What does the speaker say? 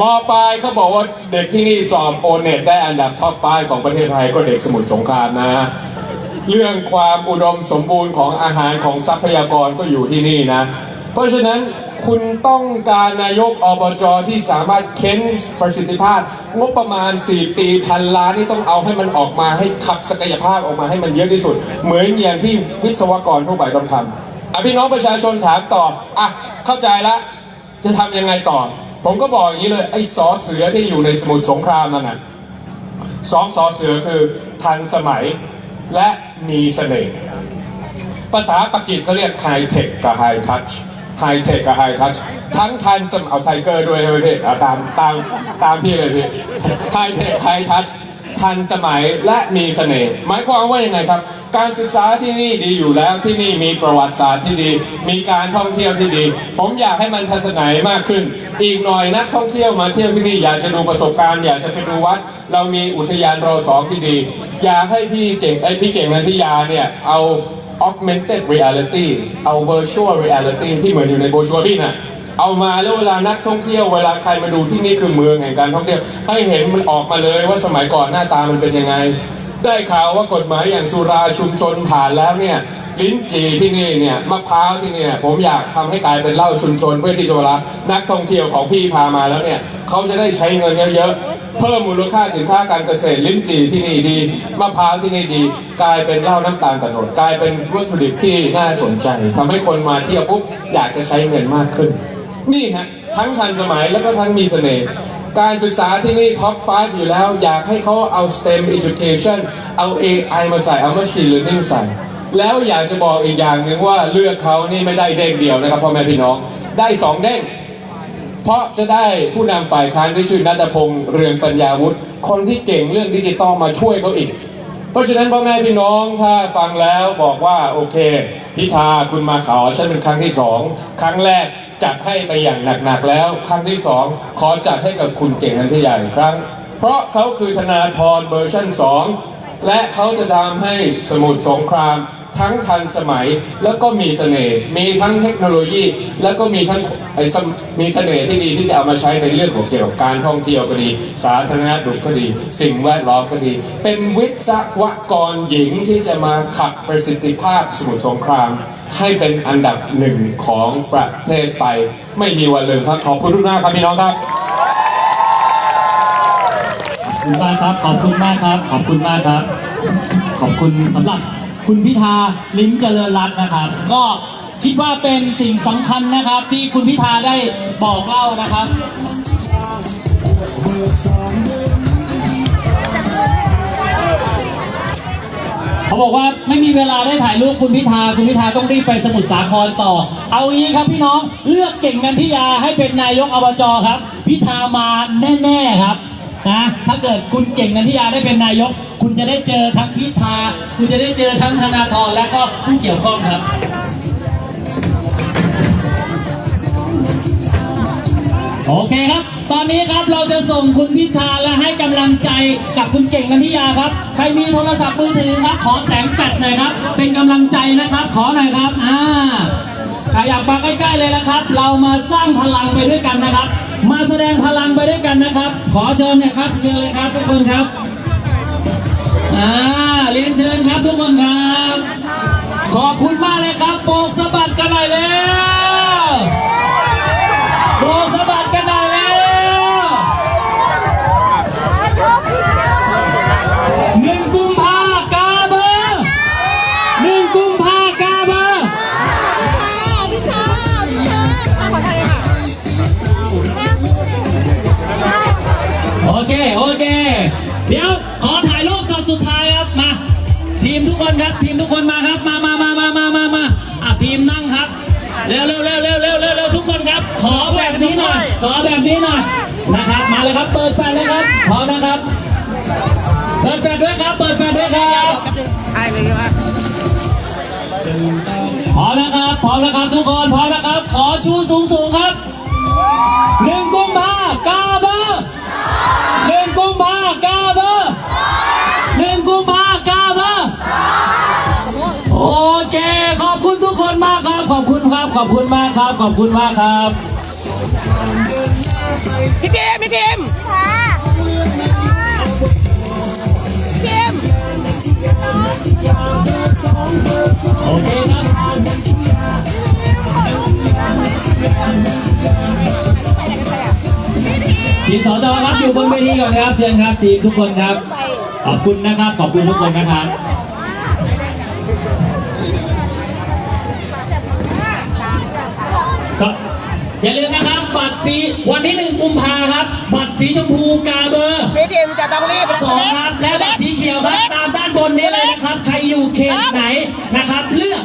มปลายเขาบอกว่าเด็กที่นี่สอบโอเน็ตได้อันดับท็อปฟของประเทศไทยก็เด็กสมุทรสงครามนะ เรื่องความอุดมสมบูรณ์ของอาหารของทรัพยากรก็อยู่ที่นี่นะ เพราะฉะนั้นคุณต้องการนายกอบจที่สามารถเค้นประสิทธิภาพ งบประมาณ 4 ปีพันล้านนี่ต้องเอาให้มันออกมาให้ขับศักยภาพออกมาให้มันเยอะที่สุด เหมือนอย่างที่วิศวกรทั่วไปต้องทำอะพี่น้องประชาชนถามต่ออะเข้าใจละจะทำยังไงต่อ ผมก็บอกอย่างนี้เลยไอ้สอเสือที่อยู่ในสมุทรสงครามนั่นน่ะสองสอเสือคือทันสมัยและมีเสน่ห์ภาษาปากีสเขาเรียกไฮเทคกับไฮทัชไฮเทคกับไฮทัชทั้งทันจะเอาไทเกอร์ด้วยใช่ไหมพี่เอาตามตามตามพี่เลยพี่ไฮเทคไฮทัช ทันสมัยและมีเสน่ห์หมายความว่ายังไงครับ การศึกษาที่นี่ดีอยู่แล้วที่นี่มีประวัติศาสตร์ที่ดี มีการท่องเที่ยวที่ดี ผมอยากให้มันทันสมัยมากขึ้น อีกหน่อยนักท่องเที่ยวมาเที่ยวที่นี่อยากจะดูประสบการณ์อยากจะไปดูวัด เรามีอุทยานรอสองที่ดี อยากให้พี่เก่งไอพี่เก่งนันทิยาเนี่ยเอา augmented reality เอา virtual reality ที่เหมือนอยู่ในโบชัวพี่น่ะ เอามาแล้วเวลานักท่องเที่ยวเวลาใครมาดูที่นี่คือเมืองแห่งการท่องเที่ยวให้เห็นมันออกมาเลยว่าสมัยก่อนหน้าตามันเป็นยังไง ได้ข่าวว่ากฎหมายอย่างสุราชุมชนผ่านแล้วเนี่ยลิ้นจี่ที่นี่เนี่ยมะพร้าวที่เนี่ยผมอยากทำให้กลายเป็นเหล้าชุมชนเพื่อที่จะเวลานักท่องเที่ยวของพี่พามาแล้วเนี่ยเขาจะได้ใช้เงินเยอะๆเพิ่มมูลค่าสินค้าการเกษตรลิ้นจี่ที่นี่ดีมะพร้าวที่นี่ดี กลายเป็นเหล้าน้ำตาลตะโนดกลายเป็นวัตถุดิบที่น่าสนใจทำให้คนมาเที่ยวปุ๊บอยากจะใช้เงินมากขึ้น นี่ฮะทั้งทันสมัยแล้วก็ทั้งมีเสน่ห์การศึกษาที่นี่ท็อป 5 อยู่แล้ว อยากให้เขาเอา STEM education เอา AI มาใส่เอา machine learning ใส่ แล้วอยากจะบอกอีกอย่างหนึ่งว่าเลือกเขานี่ไม่ได้เด้งเดียวนะครับพ่อแม่พี่น้องได้สองเด้งเพราะจะได้ผู้นำฝ่ายค้านที่ชื่อนัทพงษ์เรืองปัญญาวุฒิคนที่เก่งเรื่องดิจิตอลมาช่วยเขาอีก เพราะฉะนั้นพ่อแม่พี่น้องถ้าฟังแล้วบอกว่าโอเค พิธาคุณมาขอฉันเป็นครั้งที่สองครั้งแรก จัดให้ไปอย่างหนักๆแล้ว ครั้งที่สองขอจัดให้กับคุณเก่งนันทยาอีกครั้ง เพราะเขาคือธนาธรเวอร์ชัน2 และเขาจะทำให้สมุทรสงคราม ทั้งทันสมัยแล้วก็มีเสน่ห์มีทั้งเทคโนโลยี แล้วก็มีทั้งไอ้สมมีเสน่ห์ที่ดีที่จะเอามาใช้ในเรื่องของเกี่ยวกับการท่องเที่ยวก็ดี สาธารณสุขก็ดี สิ่งแวดล้อมก็ดี เป็นวิศวกรหญิงที่จะมาขับประสิทธิภาพสมุทรสงครามให้เป็นอันดับหนึ่งของประเทศไป ไม่มีวันลืมครับขอบคุณทุกท่านครับพี่น้องครับขอบคุณมากครับ ขอบคุณมากครับ ขอบคุณมากครับ ขอบคุณสำหรับ คุณพิธาลิ้มเจริญรัตน์นะครับ ก็คิดว่าเป็นสิ่งสำคัญนะครับ ที่คุณพิธาได้บอกเล่านะครับเขาบอกว่าไม่มีเวลาได้ถ่ายรูปคุณพิธา คุณพิธาต้องรีบไปสมุทรสาครต่อ เอางี้ครับพี่น้องเลือกเก่งนันทิยาให้เป็นนายกอบจครับ พิธามาแน่ ๆ ครับนะถ้าเกิดคุณเก่งนันทิยาได้เป็นนายก คุณจะได้เจอทั้งพิธา คุณจะได้เจอทั้งธนาธรและก็ผู้เกี่ยวข้องครับโอเคครับ ตอนนี้ครับเราจะส่งคุณพิธาและให้กำลังใจกับคุณเก่งนันทิยาครับ ใครมีโทรศัพท์มือถือครับ ขอแสงแฟลชหน่อยครับ เป็นกำลังใจนะครับ ขอหน่อยครับ อ่าใครอยากมาใกล้ๆเลยนะครับ เรามาสร้างพลังไปด้วยกันนะครับ มาแสดงพลังไปด้วยกันนะครับ ขอเชิญนะครับ เชิญเลยครับทุกคนครับ อ่าเรียนเชิญครับทุกคนครับ ขอบคุณมากเลยครับโปกสะบัดกัน เค โอเค เดี๋ยว ขอถ่ายรูปช็อตสุดท้ายครับ มา ทีมทุกคนครับ ทีมทุกคนมาครับ มามามามามามามาอะทีมนั่งครับ เร็วเร็วเร็วเร็วเร็วเร็วเร็วทุกคนครับ ขอแบบนี้หน่อย ขอแบบนี้หน่อย นะครับ มาเลยครับ เปิดแฟลชเลยครับ พร้อมนะครับ เปิดแฟลชด้วยครับ เปิดแฟลชด้วยครับให้เลยครับพร้อมนะครับ พร้อมนะครับทุกคน พร้อมนะครับ ขอชูสูงสูงๆครับหนึ่งกุมภากา ขอบคุณครับขอบคุณมากครับ ขอบคุณมากครับพี่ทีมพี่ทีมทีมโอเคครับทีมสจครับอยู่บนเวทีก่อนครับเชิญครับทีมทุกคนครับ ขอบคุณนะครับ ขอบคุณทุกคนนะครับ ก็อย่าลืมนะครับบัตรสีวันที่หนึ่งกุมภาครับ บัตรสีชมพูกาเบอร์พี่ทีมจะต้องรีบสองครับและบัตรสีเขียวครับตามด้านบนนี้เลยนะครับ ใครอยู่เขตไหนนะครับ เลือก